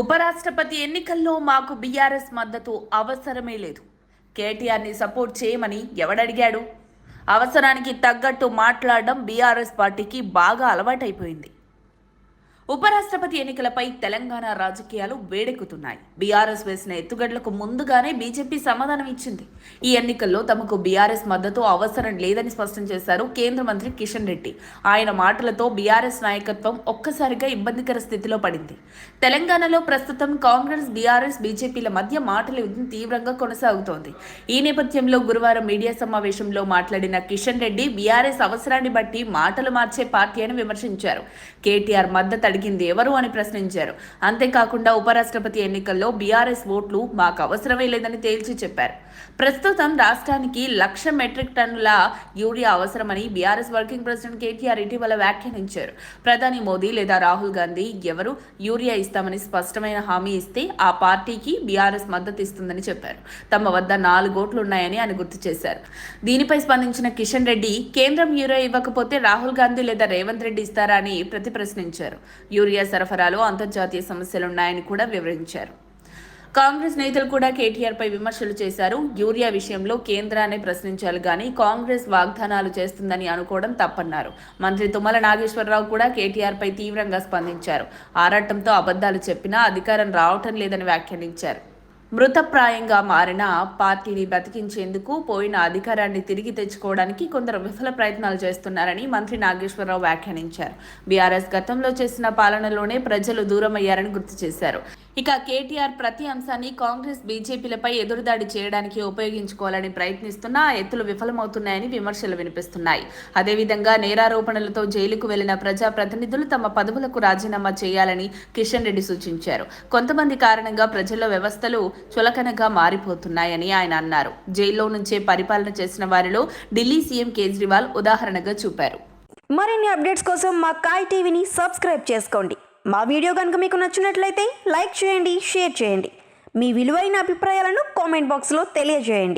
ఉపరాష్ట్రపతి ఎన్నికల్లో మాకు బీఆర్ఎస్ మద్దతు అవసరమే లేదు. కేటీఆర్ని సపోర్ట్ చేయమని ఎవడడిగాడు? అవసరానికి తగ్గట్టు మాట్లాడడం బీఆర్ఎస్ పార్టీకి బాగా అలవాటైపోయింది. ఉపరాష్ట్రపతి ఎన్నికలపై తెలంగాణ రాజకీయాలు వేడెక్కుతున్నాయి. బీఆర్ఎస్ వేసిన ఎత్తుగడలకు ముందుగానే బీజేపీ సమాధానం ఇచ్చింది. ఈ ఎన్నికల్లో తమకు బీఆర్ఎస్ మద్దతు అవసరం లేదని స్పష్టం చేశారు కేంద్ర మంత్రి కిషన్ రెడ్డి. ఆయన మాటలతో బీఆర్ఎస్ నాయకత్వం ఒక్కసారిగా ఇబ్బందికర స్థితిలో పడింది. తెలంగాణలో ప్రస్తుతం కాంగ్రెస్ బీఆర్ఎస్ బీజేపీల మధ్య మాటల యుద్ధం తీవ్రంగా కొనసాగుతోంది. ఈ నేపథ్యంలో గురువారం మీడియా సమావేశంలో మాట్లాడిన కిషన్ రెడ్డి బీఆర్ఎస్ అవసరాన్ని బట్టి మాటలు మార్చే పార్టీ అని విమర్శించారు. కేటీఆర్ మద్దతు అడిగింది ఎవరు అని ప్రశ్నించారు. అంతేకాకుండా ఉపరాష్ట్రపతి ఎన్నికల్లో బీఆర్ఎస్ ఓట్లు మాకు అవసరమే లేదని తేల్చి చెప్పారు. ప్రస్తుతం రాష్ట్రానికి లక్ష మెట్రిక్ టన్నుల యూరియా అవసరమని బీఆర్ఎస్ వర్కింగ్ ప్రెసిడెంట్ కేటీఆర్ ఇటీవల వ్యాఖ్యానించారు. ప్రధాని మోదీ లేదా రాహుల్ గాంధీ ఎవరు యూరియా ఇస్తామని స్పష్టమైన హామీ ఇస్తే ఆ పార్టీకి బీఆర్ఎస్ మద్దతు ఇస్తుందని చెప్పారు. తమ వద్ద నాలుగు ఓట్లు ఉన్నాయని ఆయన గుర్తు చేశారు. దీనిపై స్పందించిన కిషన్ రెడ్డి కేంద్రం యూరియా ఇవ్వకపోతే రాహుల్ గాంధీ లేదా రేవంత్ రెడ్డి ఇస్తారా అని ప్రతి ప్రశ్నించారు యూరియా సరఫరాలో అంతర్జాతీయ సమస్యలున్నాయని కూడా వివరించారు. కాంగ్రెస్ నేతలు కూడా కేటీఆర్పై విమర్శలు చేశారు. యూరియా విషయంలో కేంద్రాన్ని ప్రశ్నించాలి కానీ కాంగ్రెస్ వాగ్దానాలు చేస్తుందని అనుకోవడం తప్పన్నారు. మంత్రి తుమ్మల నాగేశ్వరరావు కూడా కేటీఆర్పై తీవ్రంగా స్పందించారు. ఆరాటంతో అబద్ధాలు చెప్పినా అధికారం రావటం లేదని వ్యాఖ్యానించారు. మృతప్రాయంగా మారిన పార్టీని బతికించేందుకు పోయిన అధికారాన్ని తిరిగి తెచ్చుకోవడానికి కొందరు విఫల ప్రయత్నాలు చేస్తున్నారని మంత్రి నాగేశ్వరరావు వ్యాఖ్యానించారు. బీఆర్ఎస్ గతంలో చేసిన పాలనలోనే ప్రజలు దూరమయ్యారని గుర్తు చేశారు. ఇక కేటీఆర్ ప్రతి అంశాన్ని కాంగ్రెస్ బీజేపీలపై ఎదురుదాడి చేయడానికి ఉపయోగించుకోవాలని ప్రయత్నిస్తున్న ఎత్తులు విఫలమవుతున్నాయని విమర్శలు వినిపిస్తున్నాయి. అదేవిధంగా నేరారోపణలతో జైలుకు వెళ్ళిన ప్రజాప్రతినిధులు తమ పదవులకు రాజీనామా చేయాలని కిషన్ రెడ్డి సూచించారు. కొంతమంది కారణంగా ప్రజల్లో వ్యవస్థలు చులకనగా మారిపోతున్నాయని ఆయన అన్నారు. జైల్లో నుంచే పరిపాలన చేసిన వారిలో ఢిల్లీ సీఎం కేజ్రీవాల్ ఉదాహరణగా చూపారు. మరిన్ని అప్డేట్స్ కోసం మా కాయ్ టీవీని సబ్స్క్రైబ్ చేసుకోండి. మా వీడియో కనుక మీకు నచ్చినట్లయితే లైక్ చేయండి షేర్ చేయండి. మీ విలువైన అభిప్రాయాలను కామెంట్ బాక్స్లో తెలియజేయండి.